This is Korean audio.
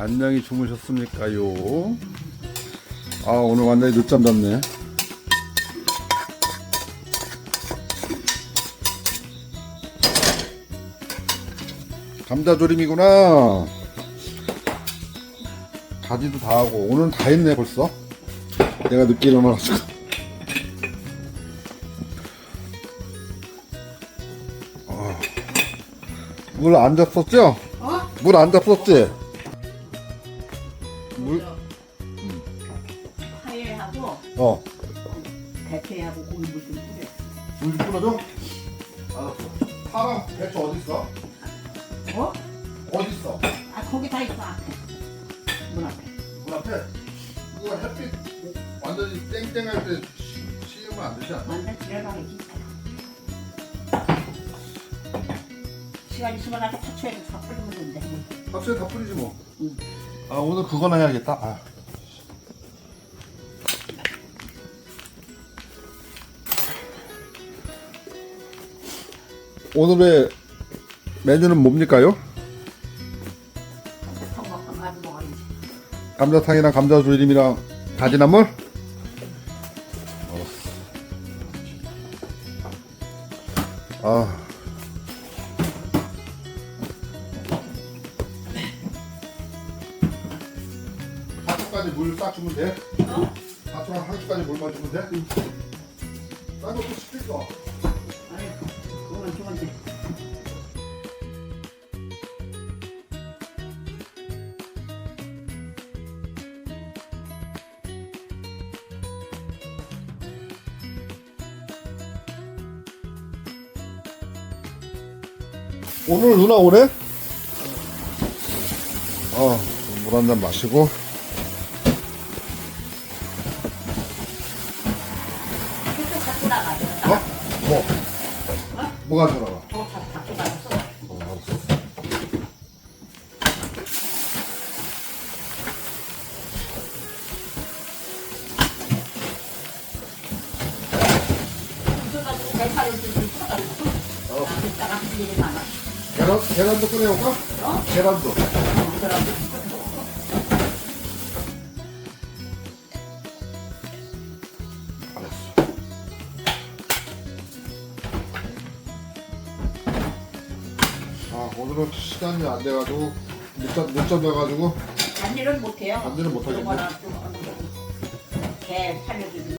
안녕히 주무셨습니까요? 아 오늘 완전히 늦잠 잤네. 감자조림이구나. 가지도 다 하고 오늘은 다 했네 벌써. 내가 늦게 일어나가지고. 아, 물안 잡섰죠? 어? 물안 잡섰지? 어. 대패하고 고기물 좀 뿌려. 물좀 뿌려줘? 알았어. 파랑 배추 어딨어? 어? 어딨어? 아 거기 다 있어 앞에. 문 앞에. 문 앞에? 이거 햇빛 완전히 땡땡할 때 시- 씌우면 안 되지 않나? 완전 지랄방이지. 시간 있으면 나한테 타초해서 다 뿌리면 되는데. 합수에 다 뿌리지 뭐. 응. 아 오늘 그거나 해야겠다. 아. 오늘의 메뉴는 뭡니까요? 감자탕이랑 감자조림이랑 가지나물? 아. 한쪽까지 물싹 주면 돼? 어? 한쪽랑 한쪽까지 물만 주면 돼? 딴 것도 시킬 거. 오늘 누나 오래? 어, 물 한 잔 마시고. 그쪽 갖고 나가. 어? 뭐? 뭐? 저다 갖고 나갔어. 어, 알았어. 그래가지고 대파를 좀 풀어가지고. 어. 이따가 할 일이 많아. 계란, 계란도 꺼내올까? 어? 계란도. 알았어. 아, 오늘은 시간이 안 돼가지고, 늦잠, 늦잠 자가지고, 단일은 못해요. 단일은 못하겠네. 요거나 개 살려주고.